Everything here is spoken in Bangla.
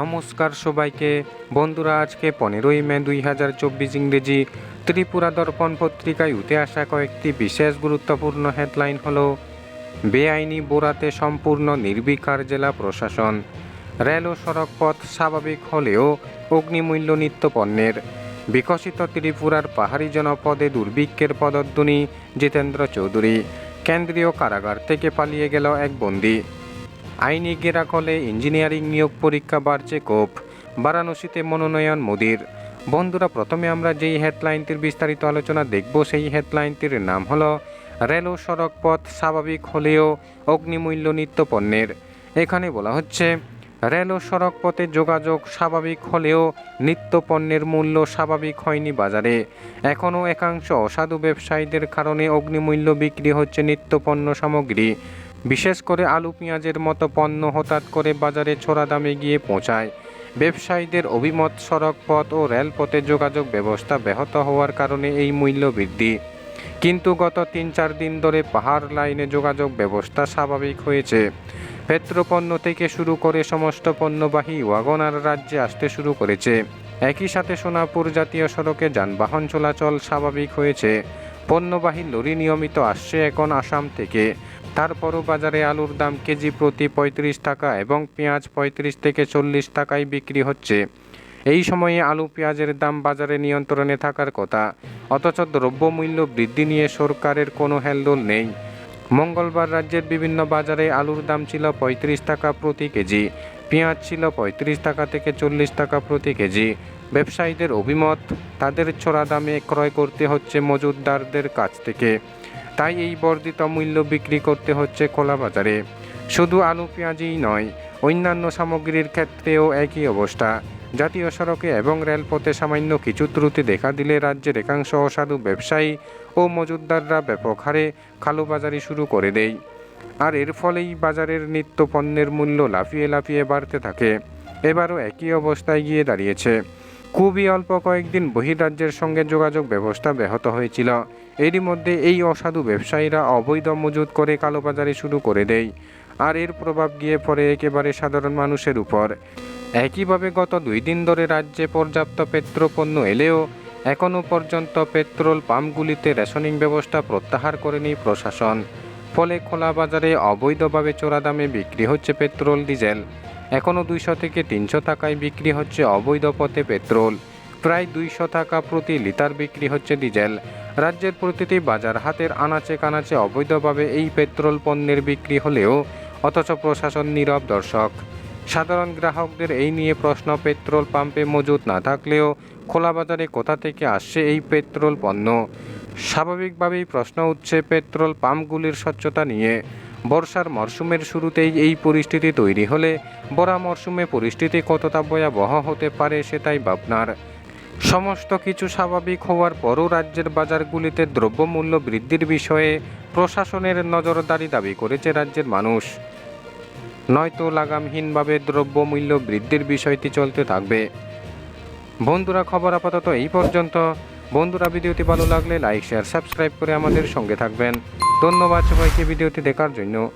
নমস্কার সবাইকে। বন্ধুরা, আজকে পনেরোই মে দুই হাজার চব্বিশ ইংরেজি ত্রিপুরা দর্পণ পত্রিকায় উঠে আসা কয়েকটি বিশেষ গুরুত্বপূর্ণ হেডলাইন হল, বেআইনি বোরাতে সম্পূর্ণ নির্বিকার জেলা প্রশাসন, রেল ও সড়ক পথ স্বাভাবিক হলেও অগ্নিমূল্য নিত্য পণ্যের, বিকশিত ত্রিপুরার পাহাড়ি জনপদে দুর্ভিক্ষের পদধ্বনি জিতেন্দ্র চৌধুরী, কেন্দ্রীয় কারাগার থেকে পালিয়ে গেল এক বন্দী। আইনি গেরাকলে ইঞ্জিনিয়ারিং নিয়োগ পরীক্ষা বাড়ছে কোপ। বারাণসীতে মনোনয়ন মোদির। বন্ধুরা, প্রথমে আমরা যেই হেডলাইনটির বিস্তারিত আলোচনা দেখব, সেই হেডলাইনটির নাম হলো, রেল ও সড়ক পথ স্বাভাবিক হলেও অগ্নিমূল্য নিত্য পণ্যের। এখানে বলা হচ্ছে, রেল ও সড়ক পথে যোগাযোগ স্বাভাবিক হলেও নিত্য পণ্যের মূল্য স্বাভাবিক হয়নি বাজারে। এখনও একাংশ অসাধু ব্যবসায়ীদের কারণে অগ্নিমূল্য বিক্রি হচ্ছে নিত্য পণ্য সামগ্রী। বিশেষ করে আলু পেঁয়াজের মতো পণ্য হঠাৎ করে বাজারে ছোড়া দামে গিয়ে পৌঁছায়। ব্যবসায়ীদের অভিমত, সড়ক পথ ও রেলপথে যোগাযোগ ব্যবস্থা ব্যাহত হওয়ার কারণে এই মূল্য বৃদ্ধি। কিন্তু গত তিন চার দিন ধরে পাহাড় লাইনে যোগাযোগ ব্যবস্থা স্বাভাবিক হয়েছে। পেট্রোপণ্য থেকে শুরু করে সমস্ত পণ্যবাহী ওয়াগনার রাজ্যে আসতে শুরু করেছে। একই সাথে সোনাপুর জাতীয় সড়কে যানবাহন চলাচল স্বাভাবিক হয়েছে। পণ্যবাহী লরি নিয়মিত আসছে এখন আসাম থেকে। তারপরও বাজারে আলুর দাম কেজি প্রতি পঁয়ত্রিশ টাকা এবং পেঁয়াজ পঁয়ত্রিশ থেকে চল্লিশ টাকায় বিক্রি হচ্ছে। এই সময়ে আলু পেঁয়াজের দাম বাজারে নিয়ন্ত্রণে থাকার কথা। অথচ দ্রব্যমূল্য বৃদ্ধি নিয়ে সরকারের কোনো হেলদোল নেই। মঙ্গলবার রাজ্যের বিভিন্ন বাজারে আলুর দাম ছিল পঁয়ত্রিশ টাকা প্রতি কেজি। পেঁয়াজ ছিল পঁয়ত্রিশ টাকা থেকে চল্লিশ টাকা প্রতি কেজি। ব্যবসায়ীদের অভিমত, তাদের ছোড়া দামে ক্রয় করতে হচ্ছে মজুতদারদের কাছ থেকে। তাই এই বর্ধিত মূল্য বিক্রি করতে হচ্ছে খোলা বাজারে শুধু আলু পেঁয়াজই নয়, অন্যান্য সামগ্রীর ক্ষেত্রেও একই অবস্থা। জাতীয় সড়কে এবং রেলপথে সামান্য কিছু ত্রুটি দেখা দিলে রাজ্যের একাংশ অসাধু ব্যবসায়ী ও মজুতদাররা ব্যাপক হারে কালোবাজারি শুরু করে দেয়। আর এর ফলেই বাজারের নিত্য পণ্যের মূল্য লাফিয়ে লাফিয়ে বাড়তে থাকে। এবারও একই অবস্থায় গিয়ে দাঁড়িয়েছে। খুবই অল্প কয়েকদিন বহিরাজ্যের সঙ্গে যোগাযোগ ব্যবস্থা ব্যাহত হয়েছিল। এরই মধ্যে এই অসাধু ব্যবসায়ীরা অবৈধ মজুত করে কালোবাজারি শুরু করে দেয়। আর এর প্রভাব গিয়ে পড়ে একেবারে সাধারণ মানুষের উপর। একইভাবে গত দুই দিন ধরে রাজ্যে পর্যাপ্ত পেট্রোপণ্য এলেও এখনও পর্যন্ত পেট্রোল পাম্পগুলিতে রেশনিং ব্যবস্থা প্রত্যাহার করেনি প্রশাসন। ফলে খোলা বাজারে অবৈধভাবে চোরা দামে বিক্রি হচ্ছে পেট্রোল, ডিজেল। এখনও দুইশো থেকে তিনশো টাকায় বিক্রি হচ্ছে অবৈধ পথে পেট্রোল। প্রায় দুইশো টাকা প্রতি লিটার বিক্রি হচ্ছে ডিজেল। রাজ্যের প্রতিটি বাজার হাতের আনাচে কানাচে অবৈধভাবে এই পেট্রোল পণ্যের বিক্রি হলেও অথচ প্রশাসন নীরব দর্শক। সাধারণ গ্রাহকদের এই নিয়ে প্রশ্ন, পেট্রোল পাম্পে মজুদ না থাকলেও খোলা বাজারে কোথা থেকে আসছে এই পেট্রোল পণ্য? স্বাভাবিকভাবেই প্রশ্ন উঠছে পেট্রোল পাম্পগুলির স্বচ্ছতা নিয়ে। বর্ষার মরশুমের শুরুতেই এই পরিস্থিতি তৈরি হলে বরা মরশুমে পরিস্থিতি কতটা ভয়াবহ হতে পারে সেটাই ভাবনার। সমস্ত কিছু স্বাভাবিক হওয়ার পরও রাজ্যের বাজারগুলিতে দ্রব্যমূল্য বৃদ্ধির বিষয়ে প্রশাসনের নজরদারি দাবি করেছে রাজ্যের মানুষ। নয়তো লাগামহীনভাবে দ্রব্যমূল্য বৃদ্ধির বিষয়টি চলতে থাকবে। বন্ধুরা, খবর আপাতত এই পর্যন্ত। বন্ধুরা, ভিডিওটি ভালো লাগলে লাইক, শেয়ার, সাবস্ক্রাইব করে আমাদের সঙ্গে থাকবেন। ধন্যবাদ সবাইকে ভিডিওটি দেখার জন্য।